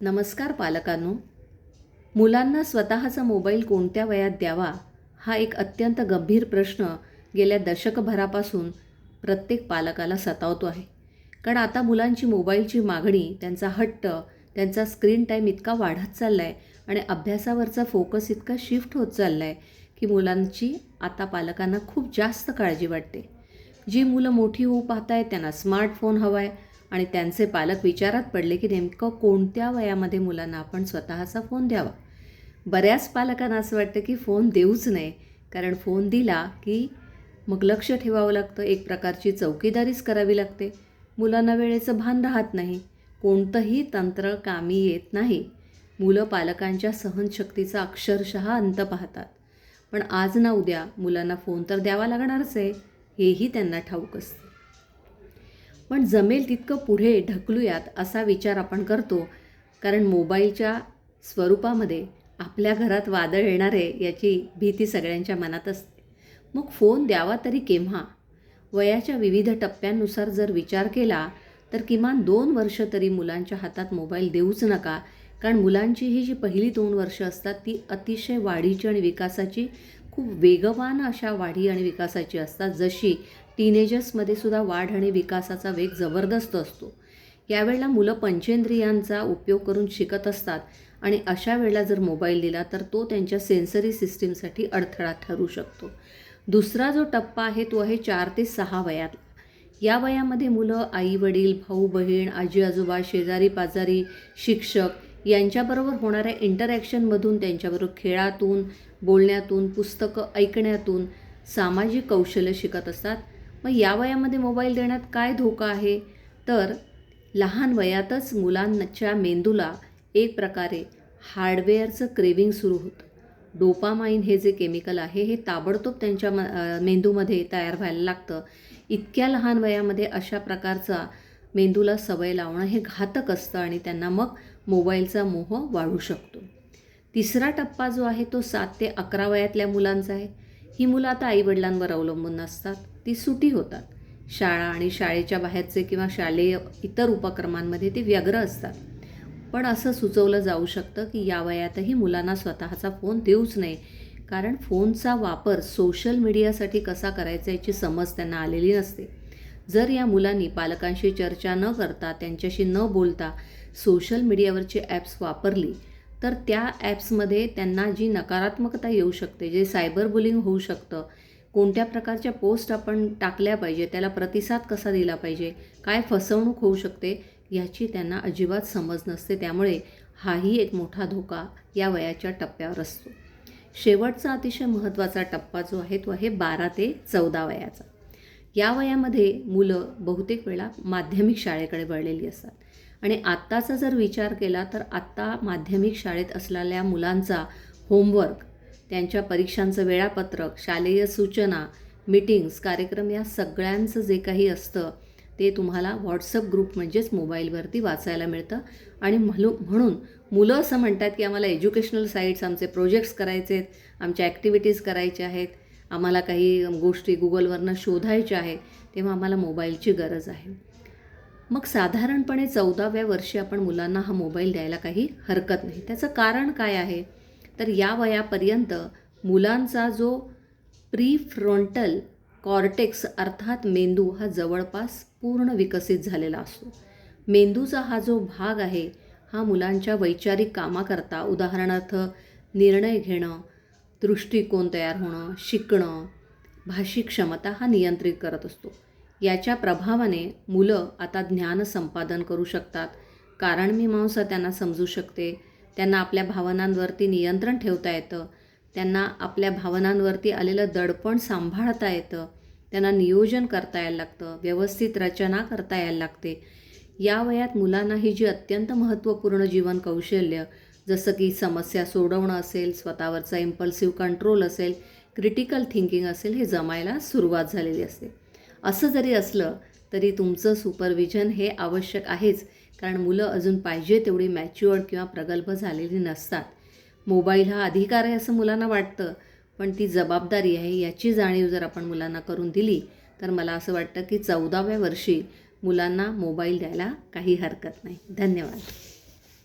नमस्कार पालकांनो. मुलांना स्वतःचा मोबाईल कोणत्या वयात द्यावा हा एक अत्यंत गंभीर प्रश्न गेल्या दशकभरापासून प्रत्येक पालकाला सतावतो आहे. कारण आता मुलांची मोबाईलची मागणी त्यांचा हट्ट त्यांचा स्क्रीन टाईम इतका वाढत चालला आहे आणि अभ्यासावरचा फोकस इतका शिफ्ट होत चालला आहे की मुलांची आता पालकांना खूप जास्त काळजी वाटते. जी मुलं मोठी होऊ पाहत आहेत त्यांना स्मार्टफोन हवा आहे आणि त्यांचे पालक विचारात पडले की नेमकं कोणत्या वयामध्ये मुलांना आपण स्वतःचा फोन द्यावा? बऱ्याच पालकांना असं वाटतं की फोन देऊच नये कारण फोन दिला की मग लक्ष ठेवावं लागतं एक प्रकारची चौकीदारीच करावी लागते. मुलांना वेळेचं भान राहत नाही कोणतंही तंत्र कामी येत नाही. मुलं पालकांच्या सहनशक्तीचा अक्षरशः अंत पाहतात. पण आज ना उद्या मुलांना फोन तर द्यावा लागणारच आहे हेही त्यांना ठाऊक असतं. पण जमेल तितकं पुढे ढकलूयात असा विचार आपण करतो कारण मोबाईलच्या स्वरूपामध्ये आपल्या घरात वादळ येणार आहे याची भीती सगळ्यांच्या मनात असते. मग फोन द्यावा तरी केव्हा? वयाच्या विविध टप्प्यांनुसार जर विचार केला तर किमान दोन वर्ष तरी मुलांच्या हातात मोबाईल देऊच नका कारण मुलांची ही जी पहिली दोन वर्ष असतात ती अतिशय वाढीची आणि विकासाची खूप वेगवान अशा वाढी आणि विकासाची असतात जशी टीनेजर्समध्ये सुद्धा वाढ आणि विकासाचा वेग जबरदस्त असतो. यावेळेला मुलं पंचेंद्रियांचा उपयोग करून शिकत असतात आणि अशा वेळेला जर मोबाईल दिला तर तो त्यांच्या सेन्सरी सिस्टीमसाठी अडथळा ठरू शकतो. दुसरा जो टप्पा आहे तो आहे चार ते सहा वयात या वयामध्ये मुलं आई वडील भाऊ बहीण आजी आजोबा शेजारी पाजारी शिक्षक यांच्याबरोबर होणाऱ्या इंटरॅक्शनमधून त्यांच्याबरोबर खेळातून बोलण्यातून पुस्तकं ऐकण्यातून सामाजिक कौशल्य शिकत असतात. मग या वयामध्ये मोबाईल देण्यात काय धोका आहे? तर लहान वयातच मुलांच्या मेंदूला एक प्रकारे हार्डवेअरचं क्रेविंग सुरू होतं. डोपामाइन हे जे केमिकल आहे हे ताबडतोब त्यांच्या म मेंदूमध्ये तयार व्हायला लागतं. इतक्या लहान वयामध्ये अशा प्रकारचा मेंदूला सवय लावणं हे घातक असतं आणि त्यांना मग मोबाईलचा मोह वाढू शकतो. तिसरा टप्पा जो आहे तो सात ते अकरा वयातल्या मुलांचा आहे. ही मुलं आता आईवडिलांवर अवलंबून असतात ती सुटी होतात. शाळा आणि शाळेच्या बाहेरचे किंवा शालेय इतर उपक्रमांमध्ये ते व्यग्र असतात. पण असं सुचवलं जाऊ शकतं की या वयातही मुलांना स्वतःचा फोन देऊच नये. कारण फोनचा वापर सोशल मीडियासाठी कसा करायचा याची समज त्यांना आलेली नसते. जर या मुलांनी पालकांशी चर्चा न करता त्यांच्याशी न बोलता सोशल मीडियावरची ॲप्स वापरली तर त्या ॲप्समध्ये त्यांना जी नकारात्मकता येऊ शकते जे सायबर बुलिंग होऊ शकतं कोणत्या प्रकारच्या पोस्ट आपण टाकल्या पाहिजे त्याला प्रतिसाद कसा दिला पाहिजे काय फसवणूक होऊ शकते ह्याची त्यांना अजिबात समज नसते. त्यामुळे हाही एक मोठा धोका या वयाच्या टप्प्यावर असतो. शेवटचा अतिशय महत्त्वाचा टप्पा जो आहे तो आहे बारा ते चौदा वयाचा. या वयामध्ये मुलं बहुतेक वेळा माध्यमिक शाळेकडे वळलेली असतात. आणि आत्ताचा जर विचार केला तर आत्ता माध्यमिक शाळेत असलेल्या मुलांचा होमवर्क त्यांच्या परीक्षांचं वेळापत्रक शालेय सूचना मीटिंग्स कार्यक्रम या सगळ्यांचं जे काही असतं ते तुम्हाला व्हॉट्सअप ग्रुप म्हणजेच मोबाईलवरती वाचायला मिळतं. आणि म्हणू म्हणून मुलं असं म्हणतात की आम्हाला एज्युकेशनल साईट्स आमचे प्रोजेक्ट्स करायचे आहेत आमच्या ॲक्टिव्हिटीज करायच्या आहेत आम्हाला काही गोष्टी गुगलवरनं शोधायच्या आहेत तेव्हा आम्हाला मोबाईलची गरज आहे. मग साधारणपणे चौदाव्या वर्षी आपण मुलांना हा मोबाईल द्यायला काही हरकत नाही. त्याचं कारण काय आहे? तर या वयापर्यंत मुलांचा जो प्रीफ्रॉन्टल कॉर्टेक्स अर्थात मेंदू हा जवळपास पूर्ण विकसित झालेला असतो. मेंदूचा हा जो भाग आहे हा मुलांच्या वैचारिक कामाकरता उदाहरणार्थ निर्णय घेणं दृष्टिकोन तयार होणं शिकणं भाषिक क्षमता हा नियंत्रित करत असतो. याच्या प्रभावाने मुलं आता ज्ञान संपादन करू शकतात. कारण मीमांसा त्यांना समजू शकते. त्यांना आपल्या भावनांवरती नियंत्रण ठेवता येतं. त्यांना आपल्या भावनांवरती आलेलं दडपण सांभाळता येतं. त्यांना नियोजन करता यायला लागतं. व्यवस्थित रचना करता यायला लागते. या वयात मुलांना ही जी अत्यंत महत्त्वपूर्ण जीवन कौशल्य जसं की समस्या सोडवणं असेल स्वतःवरचा इम्पल्सिव्ह कंट्रोल असेल क्रिटिकल थिंकिंग असेल हे जमायला सुरुवात झालेली असते. असं जरी असलं तरी तुमचं सुपरविजन हे आवश्यक आहेच. कारण मुलं अजून पाहिजे तेवढी मॅच्युअर्ड किंवा प्रगल्भ झालेली नसतात. मोबाईल हा अधिकार आहे असं मुलांना वाटतं. पण ती जबाबदारी आहे याची जाणीव जर आपण मुलांना करून दिली तर मला असं वाटतं की चौदाव्या वर्षी मुलांना मोबाईल द्यायला काही हरकत नाही. धन्यवाद.